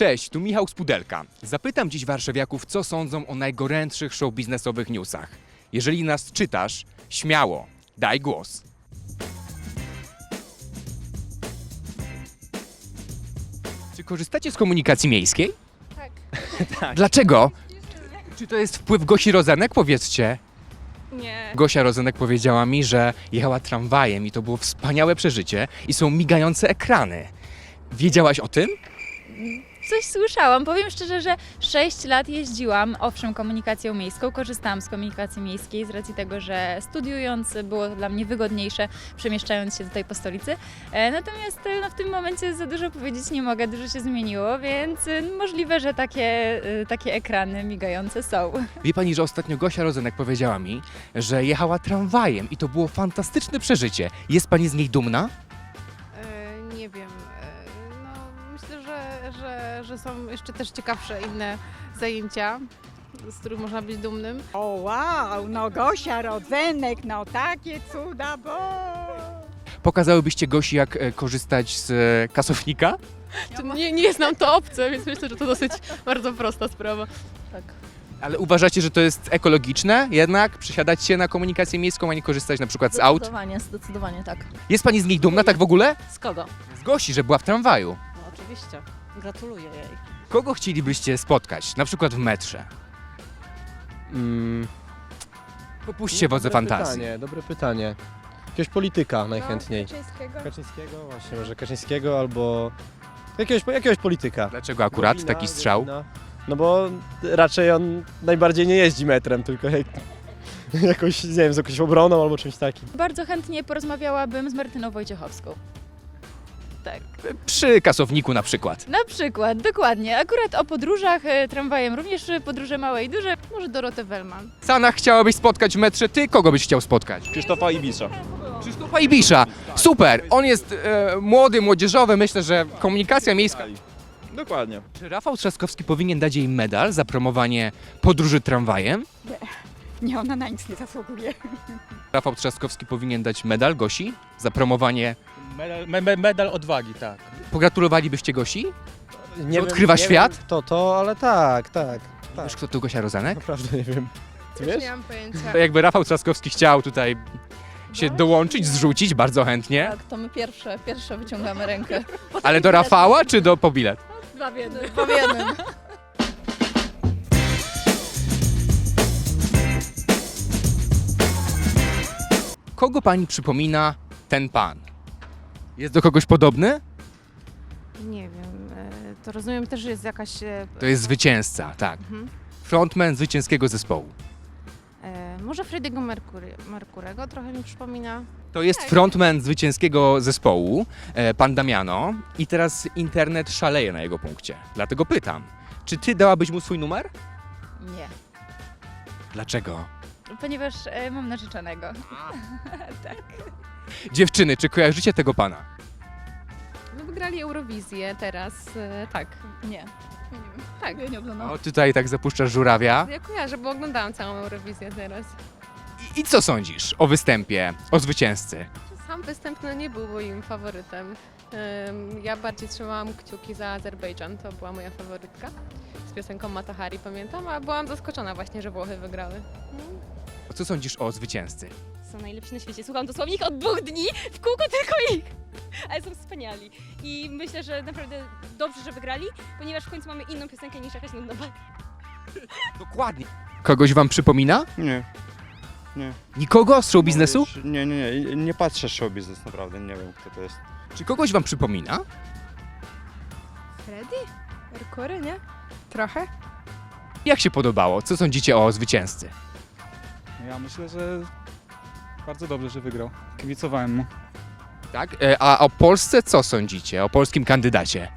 Cześć, tu Michał Spudelka. Zapytam dziś warszawiaków, co sądzą o najgorętszych show biznesowych newsach. Jeżeli nas czytasz, śmiało, daj głos. Czy korzystacie z komunikacji miejskiej? Tak. Dlaczego? Czy to jest wpływ Gosi Rozenek? Powiedzcie. Nie. Gosia Rozenek powiedziała mi, że jechała tramwajem i to było wspaniałe przeżycie i są migające ekrany. Wiedziałaś o tym? Coś słyszałam. Powiem szczerze, że 6 lat jeździłam, owszem, komunikacją miejską. Korzystałam z komunikacji miejskiej z racji tego, że studiując było to dla mnie wygodniejsze, przemieszczając się tutaj po stolicy. E, Natomiast e, no, w tym momencie za dużo powiedzieć nie mogę, dużo się zmieniło, więc e, możliwe, że takie, takie ekrany migające są. Wie pani, że ostatnio Gosia Rozenek powiedziała mi, że jechała tramwajem i to było fantastyczne przeżycie. Jest pani z niej dumna? Że, że, są jeszcze też ciekawsze inne zajęcia, z których można być dumnym. O wow, no Gosia Rodzenek, no takie cuda, bo... Pokazałybyście Gosi, jak e, korzystać z e, kasownika? Nie, nie jest nam to obce, więc myślę, że to dosyć bardzo prosta sprawa. Tak. Ale uważacie, że to jest ekologiczne jednak? Przesiadać się na komunikację miejską, a nie korzystać na przykład z aut? Zdecydowanie, zdecydowanie tak. Jest pani z niej dumna tak w ogóle? Z kogo? Z Gosi, że była w tramwaju. No oczywiście. Gratuluję jej. Kogo chcielibyście spotkać, na przykład w metrze? Mm, Popuśćcie wodze fantazji. Pytanie, dobre pytanie. Jakiegoś polityka najchętniej. Kaczyńskiego. Kaczyńskiego? Właśnie, może Kaczyńskiego albo jakiegoś, jakiegoś polityka. Dlaczego akurat Gowina, taki strzał? Gowina. No bo raczej on najbardziej nie jeździ metrem, tylko jak, jakoś, nie wiem, z jakąś obroną albo czymś takim. Bardzo chętnie porozmawiałabym z Martyną Wojciechowską. Tak. Przy kasowniku na przykład. Na przykład, dokładnie. Akurat o podróżach, e, tramwajem również e, podróże małe i duże. Może Dorotę Wellman. Sana chciałabyś spotkać w metrze, ty kogo byś chciał spotkać? Krzysztofa Ibisza. Krzysztofa Ibisza. Super, on jest e, młody, młodzieżowy, myślę, że komunikacja miejska. Dokładnie. Czy Rafał Trzaskowski powinien dać jej medal za promowanie podróży tramwajem? Nie, ona na nic nie zasługuje. Rafał Trzaskowski powinien dać medal Gosi za promowanie... Medal, me, me, medal odwagi, tak. Pogratulowalibyście Gosi? Nie odkrywa świat? Wiem, to to, ale tak, tak. tak. Wiesz, kto to Gosia Rozenek? Naprawdę nie wiem. Ty wiesz? Nie mam pojęcia. To jakby Rafał Trzaskowski chciał tutaj się dołączyć, zrzucić bardzo chętnie. Tak, to my pierwsze, pierwsze wyciągamy rękę. Ale do Rafała czy do po bilet? Dwa w jednym. Dwa w jednym. Kogo pani przypomina ten pan? Jest do kogoś podobny? Nie wiem. e, To rozumiem też, że jest jakaś... e, To jest zwycięzca, tak. Mhm. Frontman zwycięskiego zespołu. E, Może Freddie'ego Mercury, Mercurego trochę mi przypomina. To jest frontman zwycięskiego zespołu, e, pan Damiano. I teraz internet szaleje na jego punkcie. Dlatego pytam, czy ty dałabyś mu swój numer? Nie. Dlaczego? Ponieważ e, mam narzeczonego. tak. Dziewczyny, czy kojarzycie tego pana? Wygrali Eurowizję teraz, e, tak. Nie. Tak. Ja nie oglądam. O, tutaj tak zapuszczasz żurawia. Ja kojarzę, bo oglądałam całą Eurowizję teraz. I, I co sądzisz o występie, o zwycięzcy? Sam występ no, nie był moim faworytem. Ym, Ja bardziej trzymałam kciuki za Azerbejdżan, to była moja faworytka. Z piosenką Matahari pamiętam, a byłam zaskoczona właśnie, że Włochy wygrały. Co sądzisz o zwycięzcy? są najlepsi na świecie. Słucham dosłownie ich od dwóch dni, w kółko tylko ich. Ale są wspaniali. I myślę, że naprawdę dobrze, że wygrali, ponieważ w końcu mamy inną piosenkę niż jakaś nudna bajka. Dokładnie. Kogoś wam przypomina? Nie. Nikogo z show biznesu? Nie, nie, nie. Nie patrzę show biznes naprawdę, nie wiem kto to jest. Czy kogoś wam przypomina? Freddy? Mercury, nie? Trochę? Jak się podobało? Co sądzicie o zwycięzcy? Ja myślę, że bardzo dobrze, że wygrał. Kibicowałem mu. Tak? E, A o Polsce co sądzicie? O polskim kandydacie?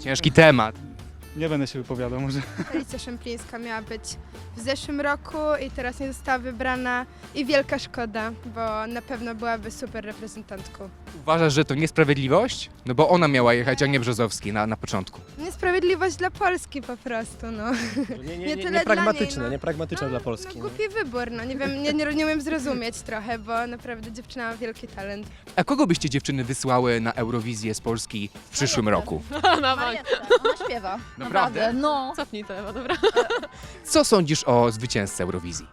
Ciężki temat. Nie będę się wypowiadał, może. Alicja Szemplińska miała być w zeszłym roku i teraz nie została wybrana i wielka szkoda, bo na pewno byłaby super reprezentantką. Uważasz, że to niesprawiedliwość? No bo ona miała jechać, a nie Brzozowski na, na początku. Niesprawiedliwość dla Polski po prostu, no. Nie, nie, Nie nie, tyle nie dla pragmatyczne, niej, no. nie pragmatyczne No, dla Polski. No, No, głupi wybór, no nie wiem, nie, nie, nie umiem zrozumieć trochę, bo naprawdę dziewczyna ma wielki talent. A kogo byście dziewczyny wysłały na Eurowizję z Polski w przyszłym roku? Na bank. Marietta, ona śpiewa. Naprawdę? No. Cofnij telefon, dobra. Co sądzisz o zwycięzce Eurowizji?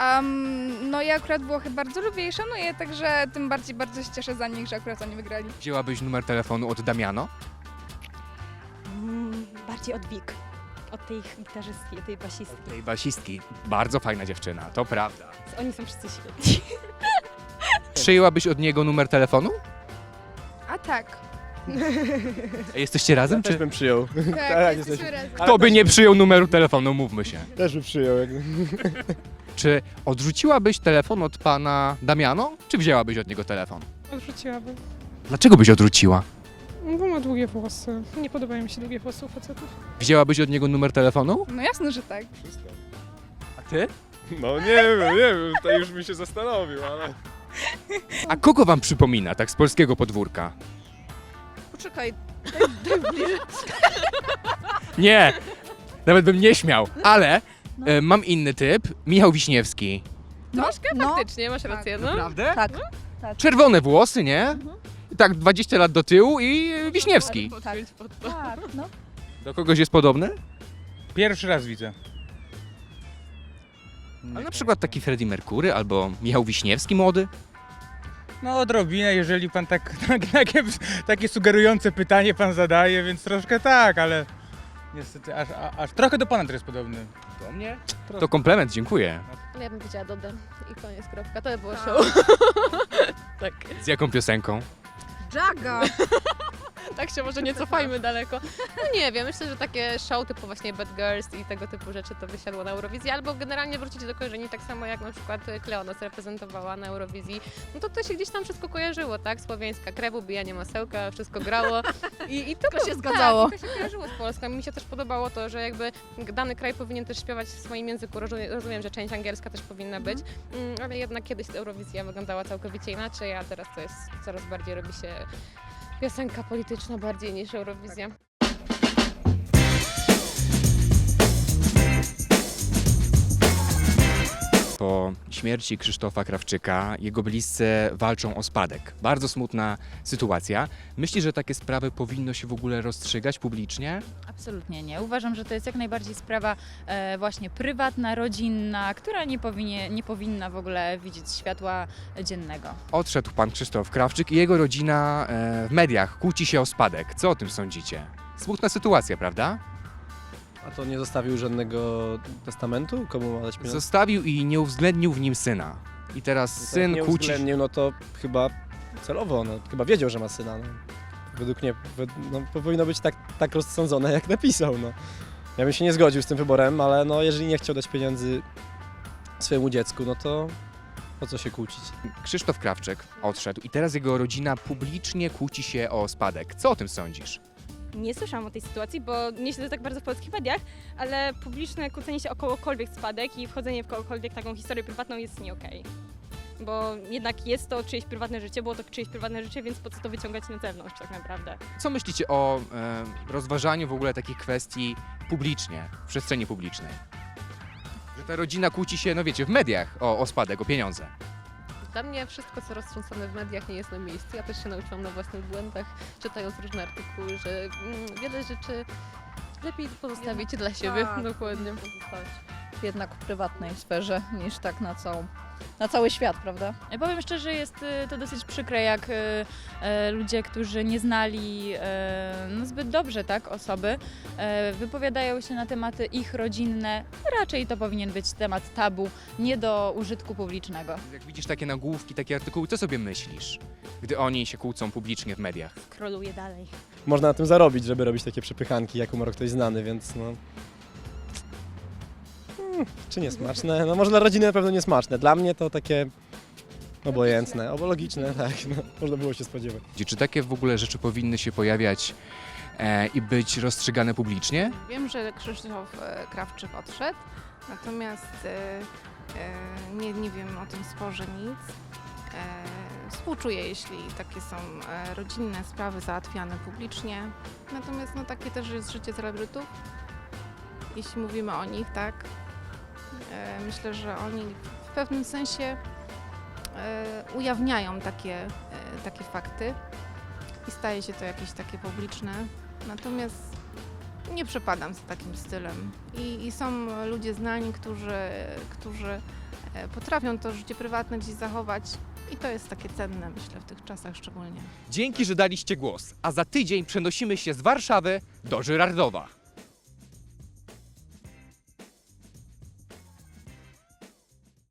Um, no ja akurat Włochy bardzo lubię i szanuję, także tym bardziej bardzo się cieszę za nich, że akurat oni wygrali. Wzięłabyś numer telefonu od Damiano? Mm, bardziej od Wik. Od tej gitarzystki, od tej basistki. Tej basistki. Bardzo fajna dziewczyna, to prawda. Oni są wszyscy świetni. Przyjęłabyś od niego numer telefonu? A tak, Jesteście razem, ja też czy... bym przyjął. tak, Tak, jesteśmy jesteśmy- razem. Kto by nie przyjął numeru telefonu, mówmy się. Też bym przyjął. Jak... Czy odrzuciłabyś telefon od pana Damiano, czy wzięłabyś od niego telefon? Odrzuciłabym. Dlaczego byś odrzuciła? Bo ma długie włosy. Nie podobają mi się długie włosy u facetów. Wzięłabyś od niego numer telefonu? No jasne, że tak. A ty? No nie wiem, nie wiem, to już bym się zastanowił, ale... A kogo wam przypomina, tak z polskiego podwórka? Poczekaj, Nie! Nawet bym nie śmiał, ale No. E, mam inny typ. Michał Wiśniewski. Troszkę no. faktycznie, masz rację, no. Prawda? tak. Czerwone włosy, nie? Tak, 20 lat do tyłu i Wiśniewski. Tak, tak, no. Do kogoś jest podobny? Pierwszy raz widzę. A na przykład taki Freddie Mercury albo Michał Wiśniewski młody? No odrobinę, jeżeli pan tak, tak, takie, takie sugerujące pytanie pan zadaje, więc troszkę tak, ale niestety aż, a- aż trochę do pana też jest podobny. Do mnie? To komplement, dziękuję. Ale ja bym powiedziała Dodę i koniec, kropka. To by było show. tak. Z jaką piosenką? Jaga! Tak się może nie cofajmy daleko. No nie wiem, myślę, że takie show typu właśnie Bad Girls i tego typu rzeczy to wysiadło na Eurowizji, albo generalnie wrócić do korzeni, tak samo jak na przykład Kleonos reprezentowała na Eurowizji, no to to się gdzieś tam wszystko kojarzyło, tak? Słowiańska krew, ubijanie masełka, wszystko grało i, i to To się zgadzało. Tak, i to się kojarzyło z Polską. Mi się też podobało to, że jakby dany kraj powinien też śpiewać w swoim języku. Rozumiem, że część angielska też powinna być, mm, ale jednak kiedyś Eurowizja wyglądała całkowicie inaczej, a teraz to jest coraz bardziej robi się piosenka polityczna bardziej niż Eurowizja. Po śmierci Krzysztofa Krawczyka jego bliscy walczą o spadek. Bardzo smutna sytuacja. Myśli, że takie sprawy powinno się w ogóle rozstrzygać publicznie? Absolutnie nie. Uważam, że to jest jak najbardziej sprawa e, właśnie prywatna, rodzinna, która nie, powinie, nie powinna w ogóle widzieć światła dziennego. Odszedł pan Krzysztof Krawczyk i jego rodzina e, w mediach kłóci się o spadek. Co o tym sądzicie? Smutna sytuacja, prawda? A to nie zostawił żadnego testamentu? Komu ma dać pieniądze? Zostawił i nie uwzględnił w nim syna. I teraz No to syn nie kłóci uwzględnił, no to chyba celowo, no, chyba wiedział, że ma syna. No. Według mnie wed- no, powinno być tak, tak rozsądzone, jak napisał. No. Ja bym się nie zgodził z tym wyborem, ale no, jeżeli nie chciał dać pieniędzy swojemu dziecku, no to po co się kłócić? Krzysztof Krawczyk odszedł i teraz jego rodzina publicznie kłóci się o spadek. Co o tym sądzisz? Nie słyszałam o tej sytuacji, bo nie siedzę tak bardzo w polskich mediach, ale publiczne kłócenie się o kogokolwiek spadek i wchodzenie w kogokolwiek taką historię prywatną jest nie okej. Bo jednak jest to czyjeś prywatne życie, było to czyjeś prywatne życie, więc po co to wyciągać na zewnątrz tak naprawdę. Co myślicie o e, rozważaniu w ogóle takich kwestii publicznie, w przestrzeni publicznej? Że ta rodzina kłóci się, no wiecie, w mediach o, o spadek, o pieniądze. Dla mnie wszystko, co roztrząsane w mediach, nie jest na miejscu. Ja też się nauczyłam na własnych błędach, czytając różne artykuły, że mm, wiele rzeczy lepiej pozostawić dla siebie. Tak. Dokładnie. Jednak w prywatnej sferze niż tak na całą, na cały świat, prawda? Ja Powiem szczerze, jest y, to dosyć przykre, jak y, e, ludzie, którzy nie znali e, no, zbyt dobrze tak, osoby, e, wypowiadają się na tematy ich rodzinne. Raczej to powinien być temat tabu, nie do użytku publicznego. Jak widzisz takie nagłówki, takie artykuły, co sobie myślisz, gdy oni się kłócą publicznie w mediach? Kroluję dalej. Można na tym zarobić, żeby robić takie przepychanki, jak umarł ktoś znany, więc no... Hmm, czy niesmaczne? No może dla rodziny na pewno niesmaczne. Dla mnie to takie obojętne, albo logiczne, tak, no, można było się spodziewać. Czy takie w ogóle rzeczy powinny się pojawiać e, i być rozstrzygane publicznie? Wiem, że Krzysztof e, Krawczyk odszedł, natomiast e, e, nie, nie wiem o tym sporze nic. E, współczuję, jeśli takie są e, rodzinne sprawy załatwiane publicznie. Natomiast no, takie też jest życie celebrytów. Jeśli mówimy o nich, tak. E, myślę, że oni w pewnym sensie e, ujawniają takie, e, takie fakty i staje się to jakieś takie publiczne. Natomiast nie przepadam za takim stylem. I, i są ludzie znani, którzy, którzy potrafią to życie prywatne gdzieś zachować i to jest takie cenne, myślę, w tych czasach szczególnie. Dzięki, że daliście głos. A za tydzień przenosimy się z Warszawy do Żyrardowa.